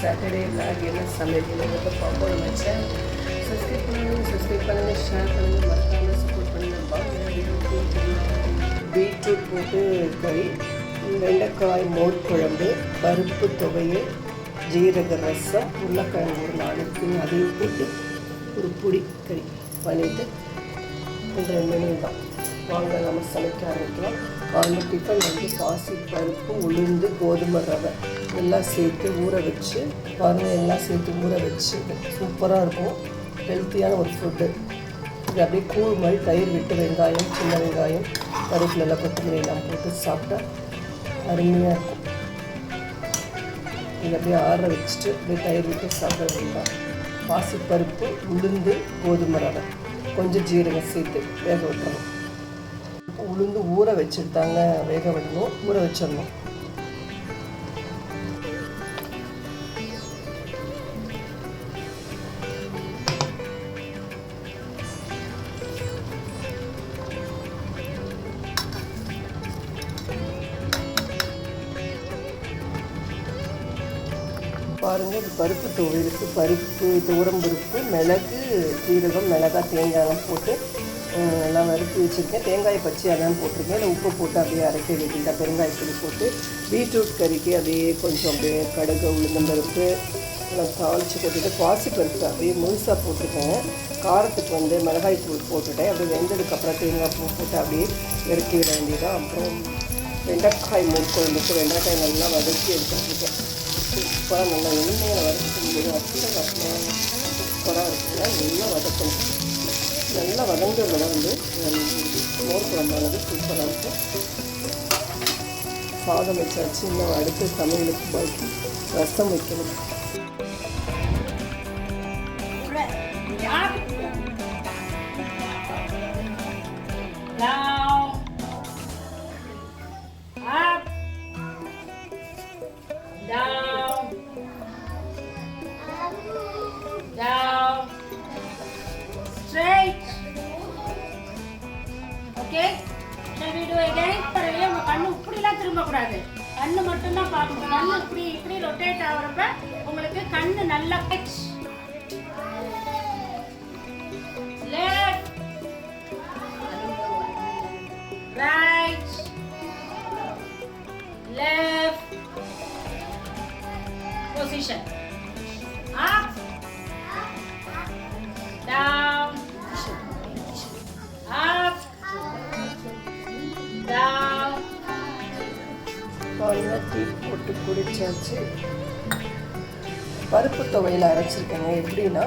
Saturday vlog என்ன சமையல் பார்ப்போம் நம்ம சேனல் சப்ஸ்கிரைப் பண்ணுங்கள் சப்ஸ்கிரைப் பண்ணுங்கள் ஷேர் பண்ணுங்கள் மறக்காமல் சப்போர்ட் பண்ணுங்கள் பீட்ரூட் போட்டு கறி வெண்டைக்காய் மோர் குழம்பு பருப்பு துவையல் ஜீரக ரசம் உருளைக்கிழங்கு ஒரு நாலு அதையும் போட்டு ஒரு பொடி கறி பண்ணிவிட்டு இந்த ரெண்டு மெனு தான். வாங்க நம்ம சமைக்க ஆரம்பிக்கலாம் காலையில் டிஃபன் வந்து பாசி பருப்பு உளுந்து கோதுமை ரவை எல்லாம் சேர்த்து ஊற வச்சு பாருங்கள் எல்லாம் சேர்த்து ஊற வச்சு சூப்பராக இருக்கும். ஹெல்த்தியான ஒரு ஃபுட்டு இது அப்படியே கூழ் மாதிரி தயிர் விட்டு வெங்காயம் சின்ன வெங்காயம் கருவேப்பிலை கொத்தமல்லி எல்லாம் போட்டு சாப்பிட்டா அருமையாக இருக்கும். இது அப்படியே ஆற வச்சுட்டு அப்படியே தயிர் விட்டு சாப்பிட வேண்டாம். பாசிப்பருப்பு உளுந்து கோதுமை ரவை. கொஞ்சம் ஜீரகம் சேர்த்து வேக விட்டுறணும். உளுந்து ஊற வச்சுட்டாங்க வேக விடணும். ஊற வச்சிடணும். பாருங்கள் இது பருப்பு துவையலுக்கு பருப்பு துவரம் பருப்பு மிளகு சீரகம் மிளகாய் தேங்காயெல்லாம் போட்டு அஹ், எல்லாம் வறுத்து வச்சுருக்கேன். தேங்காய் பச்சையாக தான் போட்டிருக்கேன். இல்லை உப்பு போட்டு அப்படியே அரைக்க வேண்டியதாக பெருங்காய பொடி போட்டு பீட்ரூட் கறிக்கு அப்படியே கொஞ்சம் அப்படியே கடுகு உளுந்தம் பருப்பு தாளித்து தாளிச்சு போட்டுட்டு பாசி பருப்பு அப்படியே முழுசாக போட்டிருக்கேன். காரத்துக்கு வந்து மிளகாய் தூள் போட்டுட்டேன். அப்படியே வெந்ததுக்கப்புறம் தேங்காய் பூ போட்டு அப்படியே இறக்கி விட வேண்டியதான் அப்புறம் வெண்டைக்காய் மூணு குழம்புக்கு வெண்டைக்காய் நல்லா வதக்கி எடுத்துருக்கேன் சூப்பராக நல்லா எண்ணெயில் வதக்க முடியும் அப்படி சூப்பராக இருக்குதுன்னா நல்லா வதக்கணும். நல்லா வதங்குறதுல வந்து மோர் குழம்பானது சூப்பராக இருக்கும். சாதம் வச்சாச்சு இன்னும் அடுத்து சமையலுக்கு பாக்கி ரசம் வைக்கணும். Position, up, down, up, down, tea போட்டு குடிச்சாச்சு. பருப்பு துவையில் அரைச்சிருக்கேங்க. எப்படின்னா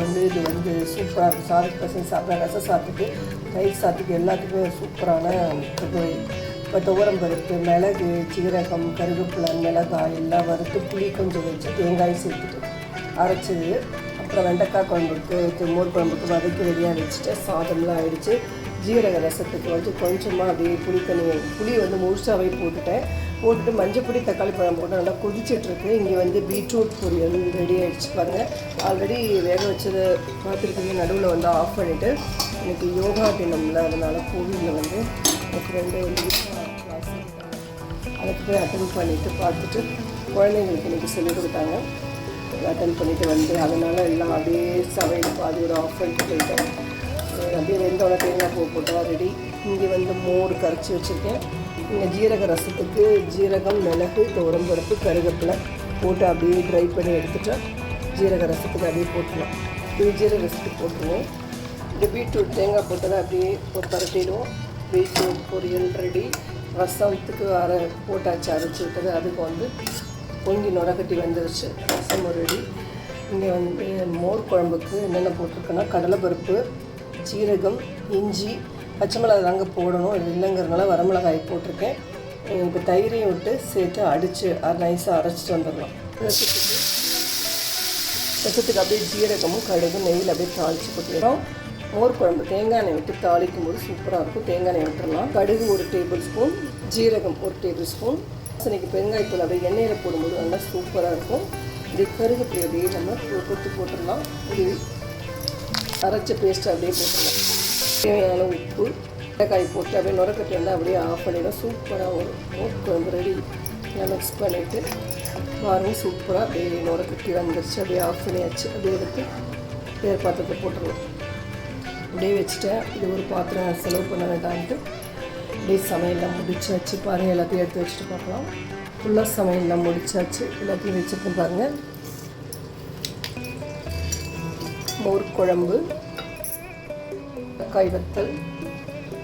வந்து இது வந்து சூப்பராக இருக்கும் சாதத்து பசங்க சாப்பிட்ற ரசம் சாத்துக்கு தயிர் சாத்துக்கு எல்லாத்துக்குமே சூப்பரான துவை இப்போ துவரம் பருப்பு மிளகு சீரகம் கருவேப்பிலை மிளகாய் எல்லாம் வறுத்து புளி கொஞ்சம் வச்சு தேங்காய் சேர்த்துட்டு அரைச்சது அப்புறம் வெண்டைக்காய் குழம்புக்கு மோர் குழம்புக்கு வதக்கி ரெடியாக வச்சுட்டு சாதம்லாம் ஆயிடுச்சு. ஜீரக ரசத்துக்கு வந்து கொஞ்சமாக அப்படியே புளி தண்ணி புளி வந்து முழுசாகவே போட்டுட்டேன். போட்டுட்டு மஞ்சள் பொடி தக்காளி பழம் போட்டு நல்லா கொதிச்சிட்ருக்கு இங்கே வந்து பீட்ரூட் பொரியல் ரெடி ஆகிடுச்சு பாருங்கள் ஆல்ரெடி வேக வச்சது பார்த்துருக்கீங்க நடுவில் வந்து ஆஃப் பண்ணிவிட்டு எனக்கு யோகா தினம்ல அதனால் கோவிலில் வந்து எனக்கு ரெண்டு வந்து அதுக்கு போய் அட்டன் பண்ணிவிட்டு பார்த்துட்டு குழந்தைங்களுக்கு இன்றைக்கி சொல்லிக் கொடுத்தாங்க. அட்டன் பண்ணிட்டு வந்து அதனால் எல்லாம் அப்படியே சமையல் பாதியோட ஆஃப் பண்ணிட்டு போயிட்டேன் அப்படியே வெந்தோட தேங்காய் பூ போட்டால் ரெடி இங்கே வந்து மோர் கரைச்சி வச்சுருக்கேன். இங்கே ஜீரக ரசத்துக்கு ஜீரகம் மிளகு துவரம்பருப்பு கருவேப்பிலை போட்டு அப்படியே ட்ரை பண்ணி எடுத்துட்டா ஜீரக ரசத்துக்கு அப்படியே போட்டுருவோம் இது ஜீரக ரசத்துக்கு போட்டுருவோம். இந்த பீட்ரூட் தேங்காய் போட்டதை அப்படியே ஒரு பரட்டிடுவோம். பீட்ரூட் பொரியல் ரெடி ரசத்துக்கு அரை போட்டாச்சு அரைச்சி விட்டது. அதுக்கு வந்து பொங்கி நுரக்கட்டி வந்துருச்சு. ரசம் ரெடி இங்கே வந்து மோர் குழம்புக்கு என்னென்ன போட்டிருக்கேன்னா கடலைப்பருப்பு சீரகம் இஞ்சி பச்சை மிளகாய் தாங்க போடணும். இது இல்லைங்கிறதுனால வரமிளகாய் போட்டிருக்கேன். இப்போ தயிரையும் விட்டு சேர்த்து அடித்து நைஸாக அரைச்சிட்டு வந்துடலாம். ரசத்துக்கு ரசத்துக்கு அப்படியே ஜீரகமும் கடுகு நெய்யில் அப்படியே தாளித்து போட்டுக்கிறோம். மோர் குழம்பு. தேங்காய் எண்ணெய் விட்டு தாளிக்கும் போது சூப்பராக இருக்கும். தேங்காய் எண்ணெய் விட்டுடலாம் கடுகு ஒரு டேபிள் ஸ்பூன் ஜீரகம் ஒரு டேபிள் ஸ்பூன் இன்னைக்கு பெருங்காயத்தூள் அப்படியே எண்ணெயில் போடும்போது நல்லா சூப்பராக இருக்கும். இது கருவேப்பிலை அப்படியே நம்ம கொத்து போட்டுடலாம். இது அரைச்ச பேஸ்ட் அப்படியே போட்டுடலாம். தேவையான உப்பு மிளகாய் போட்டு அப்படியே நுரக்கட்டி வந்து அப்படியே ஆஃப் பண்ணிடும் சூப்பராக ஒரு மோர் குழம்பு ரெடி மிக்ஸ் பண்ணிவிட்டு பாருங்க சூப்பராக அப்படியே நுரக்கட்டி வந்துருச்சு. அப்படியே ஆஃப் பண்ணியாச்சு. அப்படியே எடுத்து வேறு பாத்திரத்தை போட்டுருவோம் அப்படியே வச்சுட்டேன். இது ஒரு பாத்திரம் செலவு பண்ண வேண்டாம்ட்டு. அப்படியே சமையல்லாம் முடிச்சாச்சு. பாருங்கள் எல்லாத்தையும் எடுத்து வச்சுட்டு பார்க்கலாம். ஃபுல்லாக சமையல்லாம் முடிச்சாச்சு. எல்லாத்தையும் வச்சுருக்கோம் பாருங்கள் மோர் குழம்பு தக்காய் வத்தல்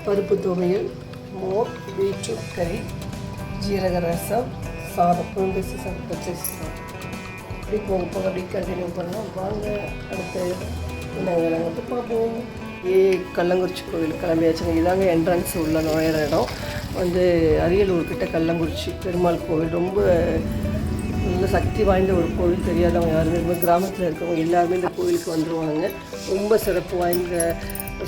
பருப்பு துவையல் மோர் பீட்ரூட் கறி ஜீரக ரசம் சாதம். பூண்டு சாதம் பச்சரிசி சாதம் இப்படி போக போக அப்படி கண்டினியூ பண்ணலாம். வாங்க அடுத்து நாங்கள் நாங்கள் பார்ப்போம். ஏ கள்ளங்குறிச்சி கோவில் கிளம்பியாச்சுங்க. இதாங்க என்ட்ரன்ஸ் உள்ள நுழையிற இடம். வந்து அரியலூர் கிட்ட கள்ளங்குறிச்சி பெருமாள் கோவில். ரொம்ப நல்ல சக்தி வாய்ந்த ஒரு கோவில். தெரியாதவங்க யாருமே ரொம்ப கிராமத்தில் இருக்கவங்க எல்லாருமே இந்த கோவிலுக்கு வந்துடுவாங்க ரொம்ப சிறப்பு வாய்ந்த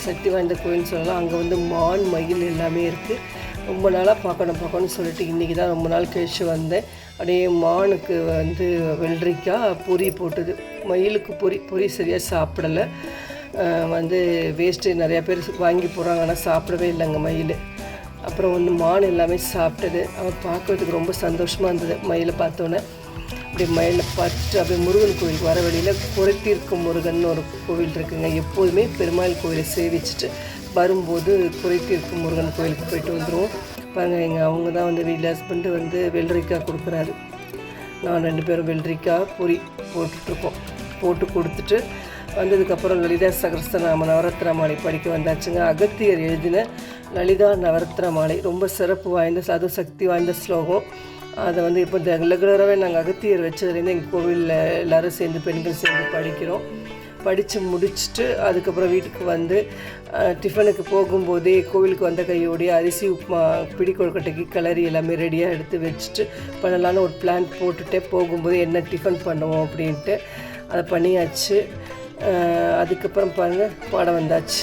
சக்தி வாய்ந்த கோயில்னு சொல்லலாம். அங்கே வந்து மான் மயில் எல்லாமே இருக்குது ரொம்ப நாளாக பார்க்கணும் பார்க்கணும்னு சொல்லிட்டு இன்றைக்கி தான் ரொம்ப நாள் கழிச்சு வந்தேன். அப்படியே மானுக்கு வந்து வெள்ளரிக்காய் பொறி போட்டுது. மயிலுக்கு பொரி பொறி சரியாக சாப்பிடலை. வந்து வேஸ்ட்டு நிறையா பேர் வாங்கி போகிறாங்க ஆனால் சாப்பிடவே இல்லைங்க மயில். அப்புறம் வந்து மான் எல்லாமே சாப்பிட்டது. அவன் பார்க்குறதுக்கு ரொம்ப சந்தோஷமாக இருந்தது. மயிலை பார்த்தோன்னே. அப்படியே மயிலை பார்த்துட்டு அப்படியே முருகன் கோயிலுக்கு வர வழியில் குறைத்தீர்க்கும் முருகன் ஒரு கோவில் இருக்குங்க. எப்போதுமே பெருமாள் கோயிலை சேவிச்சுட்டு வரும்போது குறைத்தீர்க்கும் முருகன் கோயிலுக்கு போயிட்டு வந்துடுவோம் பாருங்கள் எங்கள் அவங்க தான் வந்து வீட்டில் ஹஸ்பண்டு வந்து வெள்ளரிக்காய் கொடுக்குறாரு. நான் ரெண்டு பேரும் வெள்ளரிக்காய் பொரி போட்டுட்ருக்கோம். போட்டு கொடுத்துட்டு வந்ததுக்கப்புறம் லலிதா சகஸ்ரநாம நவரத்ன மாலை படிக்க வந்தாச்சுங்க. அகத்தியர் எழுதின லலிதா நவரத்ன மாலை. ரொம்ப சிறப்பு வாய்ந்த அது சக்தி வாய்ந்த ஸ்லோகம். அதை வந்து இப்போ ரெகுலராகவே நாங்கள் அகத்தியர் வச்சதுலேருந்து எங்கள் கோவிலில் எல்லோரும் சேர்ந்து பெண்கள் சேர்ந்து படிக்கிறோம். படித்து முடிச்சுட்டு அதுக்கப்புறம் வீட்டுக்கு வந்து டிஃபனுக்கு போகும்போதே கோவிலுக்கு வந்த கையோடைய அரிசி உப்புமா பிடி கொழுக்கட்டைக்கு கிளறி எல்லாமே ரெடியாக எடுத்து வச்சுட்டு பண்ணலான்னு ஒரு பிளான் போட்டுட்டே போகும்போது என்ன டிஃபன் பண்ணுவோம் அப்படின்ட்டு அதை பண்ணியாச்சு. அதுக்கப்புறம் பாருங்கள் பாடம் வந்தாச்சு.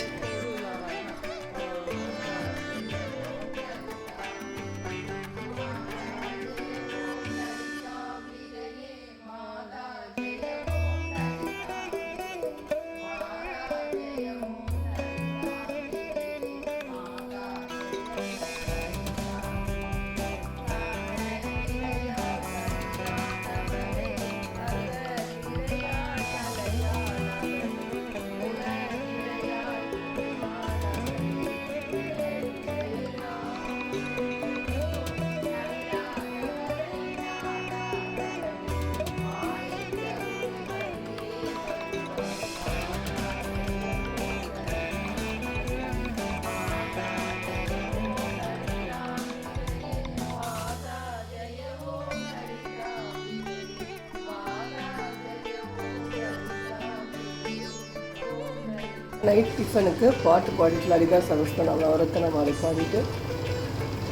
நைட் டிஃபனுக்கு பாட்டு பாடிட்டு லலிதா சகஸ்தனம் நவரத்தன மாலை பாடிட்டு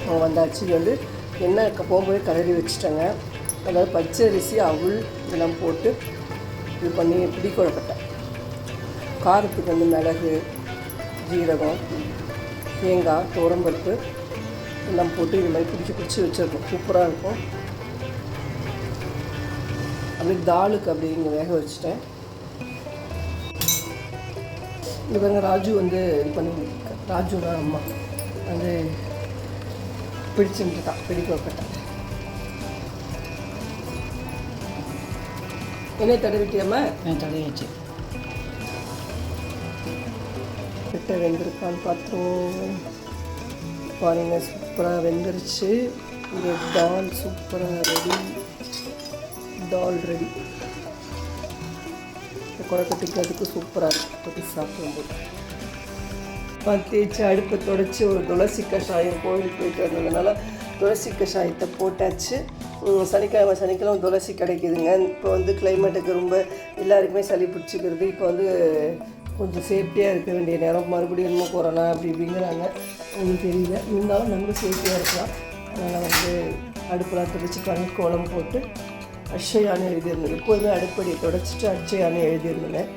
அவங்க வந்தாச்சு இது வந்து என்ன போகும்போது கலரி வச்சுட்டாங்க. அதாவது பச்சை அரிசி அவுள் இதெல்லாம் போட்டு இது பண்ணி பிடி குழப்பட்டேன் காரத்துக்கு வந்து மிளகு ஜீரகம் தேங்காய் துவரம்பருப்பு எல்லாம் போட்டு இது மாதிரி பிடிச்சி பிடிச்சி வச்சுருக்கோம். சூப்பராக இருக்கும். அப்படியே தாலுக்கு அப்படியே இங்கே வேக வச்சுட்டேன். இவங்க ராஜு வந்து இது பண்ணி ராஜு தான் அம்மா. வந்து பிடிச்சுட்டு தான் பிடிக்க வைப்பட்டேன் என்ன தடவிட்டியாம்மா? நான் தடையாச்சு கிட்ட வெந்திருக்கான்னு பார்த்தோம் பாருங்க சூப்பராக வெந்துருச்சு. இங்கே டால் சூப்பராக ரெடி டால் ரெடி இந்த சூப்பராக இருக்கும் தொட்டு சாப்பிடும்போது. தேய்ச்சி அடுப்பை தொடச்சி ஒரு துளசி கஷாயம் கோவிலுக்கு போயிட்டு வந்ததுனால துளசி கஷாயத்தை போட்டாச்சு. சனிக்கிழமை சனிக்கிழமை துளசி கிடைக்குதுங்க. இப்போ வந்து கிளைமேட்டுக்கு ரொம்ப எல்லாருக்குமே சளி பிடிச்சிக்கிறது. இப்போ வந்து கொஞ்சம் சேஃப்டியாக இருக்க வேண்டிய நேரம். மறுபடியும் என்னமோ கொரோனா அப்படி இப்படிங்கிறாங்க. ஒன்றும் தெரியல. இருந்தாலும் நம்மளும் சேஃப்டியாக இருக்கலாம். அதனால் வந்து அடுப்பெல்லாம் துடைச்சி பண்ணி கோலம் போட்டு அக்ஷயான்னு எழுதியிருந்தேன் எப்போதுமே அடுப்படியை தொடச்சிட்டு அக்ஷயான்னு எழுதியிருந்தேன்.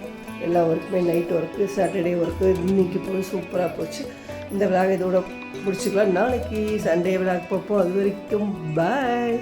எல்லா ஒர்க்குமே நைட் ஒர்க்கு சாட்டர்டே ஒர்க்கு இன்னைக்கு போய் சூப்பராக போச்சு. இந்த விழாவை இதோட முடிச்சுக்கலாம். நாளைக்கு சண்டே விழாக்கு பார்ப்போம். அது வரைக்கும் பாய்